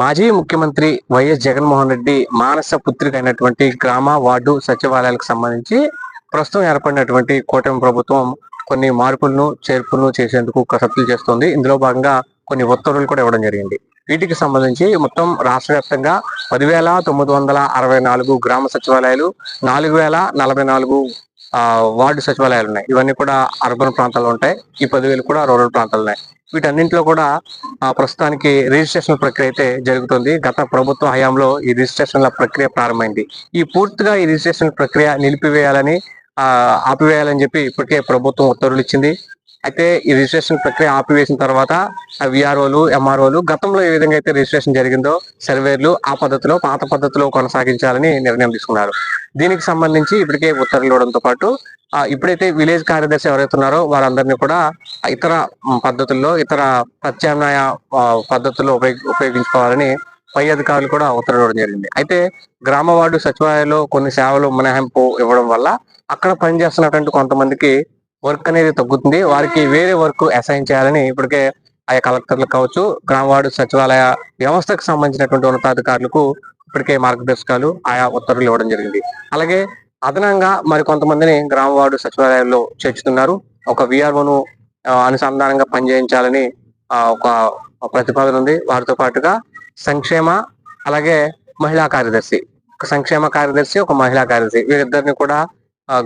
మాజీ ముఖ్యమంత్రి వైఎస్ జగన్మోహన్ రెడ్డి మానస పుత్రిక అయినటువంటి గ్రామ వార్డు సచివాలయాలకు సంబంధించి ప్రస్తుతం ఏర్పడినటువంటి కూటమి ప్రభుత్వం కొన్ని మార్పులను చేర్పులను చేసేందుకు కసరత్తులు చేస్తోంది. ఇందులో భాగంగా కొన్ని ఉత్తర్వులు కూడా ఇవ్వడం జరిగింది. వీటికి సంబంధించి మొత్తం రాష్ట్ర వ్యాప్తంగా పదివేల తొమ్మిది వందల అరవై నాలుగు గ్రామ సచివాలయాలు నాలుగు వేల నలభై నాలుగు వార్డు సచివాలయాలు ఉన్నాయి. ఇవన్నీ కూడా అర్బన్ ప్రాంతాల్లో ఉంటాయి. ఈ పదివేలు కూడా రూరల్ ప్రాంతాలు ఉన్నాయి. వీటన్నింటిలో కూడా ఆ, ప్రస్తుతానికి రిజిస్ట్రేషన్ ప్రక్రియ అయితే జరుగుతుంది. గత ప్రభుత్వ హయాంలో ఈ రిజిస్ట్రేషన్ల ప్రక్రియ ప్రారంభమైంది. ఈ పూర్తిగా ఈ రిజిస్ట్రేషన్ ప్రక్రియ నిలిపివేయాలని ఆ, ఆపివేయాలని చెప్పి ఇప్పటికే ప్రభుత్వం ఉత్తర్వులు ఇచ్చింది. అయితే ఈ రిజిస్ట్రేషన్ ప్రక్రియ ఆపివేసిన తర్వాత విఆర్ఓలు ఎంఆర్ఓలు గతంలో ఏ విధంగా అయితే రిజిస్ట్రేషన్ జరిగిందో సర్వేర్లు ఆ పద్ధతిలో పాత పద్ధతిలో కొనసాగించాలని నిర్ణయం తీసుకున్నారు. దీనికి సంబంధించి ఇప్పటికే ఉత్తర్వులు ఇవ్వడంతో పాటు ఇప్పుడైతే విలేజ్ కార్యదర్శి ఎవరైతే ఉన్నారో వారందరినీ కూడా ఇతర పద్ధతుల్లో ఇతర ప్రత్యామ్నాయ పద్ధతుల్లో ఉపయోగించుకోవాలని పై అధికారులు కూడా ఉత్తర్వులు ఇవ్వడం జరిగింది. అయితే గ్రామ వార్డు సచివాలయంలో కొన్ని సేవలు మినహాయింపు ఇవ్వడం వల్ల అక్కడ పనిచేస్తున్నటువంటి కొంతమందికి వర్క్ అనేది తగ్గుతుంది. వారికి వేరే వర్క్ అసైన్ చేయాలని ఇప్పటికే ఆయా కలెక్టర్లు కావచ్చు గ్రామవార్డు సచివాలయ వ్యవస్థకు సంబంధించినటువంటి ఉన్నతాధికారులకు ఇప్పటికే మార్గదర్శకాలు ఆయా ఉత్తర్వులు ఇవ్వడం జరిగింది. అలాగే అదనంగా మరి కొంతమందిని గ్రామవార్డు సచివాలయాల్లో చేర్చుతున్నారు. ఒక విఆర్ఓను అనుసంధానంగా పనిచేయించాలని ఒక ప్రతిపాదన ఉంది. వారితో పాటుగా సంక్షేమ అలాగే మహిళా కార్యదర్శి. ఒక సంక్షేమ కార్యదర్శి ఒక మహిళా కార్యదర్శి. వీరిద్దరిని కూడా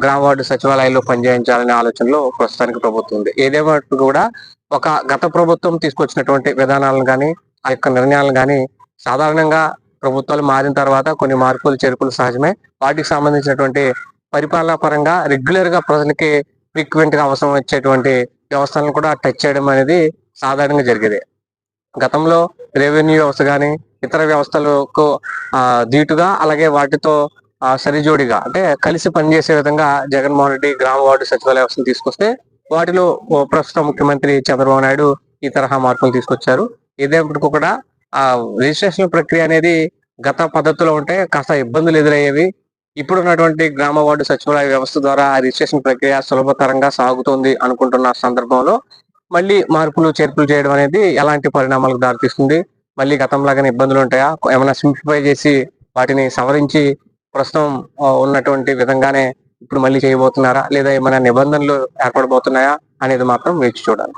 గ్రామ వార్డు సచివాలయాల్లో పనిచేయించాలనే ఆలోచనలో ప్రస్తుతానికి ప్రభుత్వం ఉంది. ఏదేమైనట్టు కూడా ఒక గత ప్రభుత్వం తీసుకొచ్చినటువంటి విధానాలను కానీ ఆ యొక్క నిర్ణయాలను కానీ సాధారణంగా ప్రభుత్వాలు మారిన తర్వాత కొన్ని మార్పులు చేర్పులు సహజమే. వాటికి సంబంధించినటువంటి పరిపాలనా పరంగా రెగ్యులర్గా ప్రజలకి ఫ్రీక్వెంట్గా అవసరం వచ్చేటువంటి వ్యవస్థలను కూడా టచ్ చేయడం అనేది సాధారణంగా జరిగేది. గతంలో రెవెన్యూ వ్యవస్థ కానీ ఇతర వ్యవస్థలకు ఆ, ధీటుగా అలాగే వాటితో సరిజోడిగా అంటే కలిసి పనిచేసే విధంగా జగన్మోహన్ రెడ్డి గ్రామ వార్డు సచివాలయ వ్యవస్థను తీసుకొస్తే వాటిలో ప్రస్తుత ముఖ్యమంత్రి చంద్రబాబు నాయుడు ఈ తరహా మార్పులు తీసుకొచ్చారు. ఇదేపటికి కూడా ఆ రిజిస్ట్రేషన్ ప్రక్రియ అనేది గత పద్ధతిలో ఉంటే కాస్త ఇబ్బందులు ఎదురయ్యేవి. ఇప్పుడు ఉన్నటువంటి గ్రామ వార్డు సచివాలయ వ్యవస్థ ద్వారా ఆ రిజిస్ట్రేషన్ ప్రక్రియ సులభతరంగా సాగుతోంది అనుకుంటున్న సందర్భంలో మళ్ళీ మార్పులు చేర్పులు చేయడం అనేది ఎలాంటి పరిణామాలకు దారితీస్తుంది? మళ్ళీ గతంలాగానే ఇబ్బందులు ఉంటాయా? ఏమైనా సింప్లిఫై చేసి వాటిని సవరించి ప్రస్తుతం ఉన్నటువంటి విధంగానే ఇప్పుడు మళ్ళీ చేయబోతున్నారా? లేదా ఏమైనా నిబంధనలు ఏర్పడబోతున్నాయా? అనేది మాత్రం వేచి చూడాలి.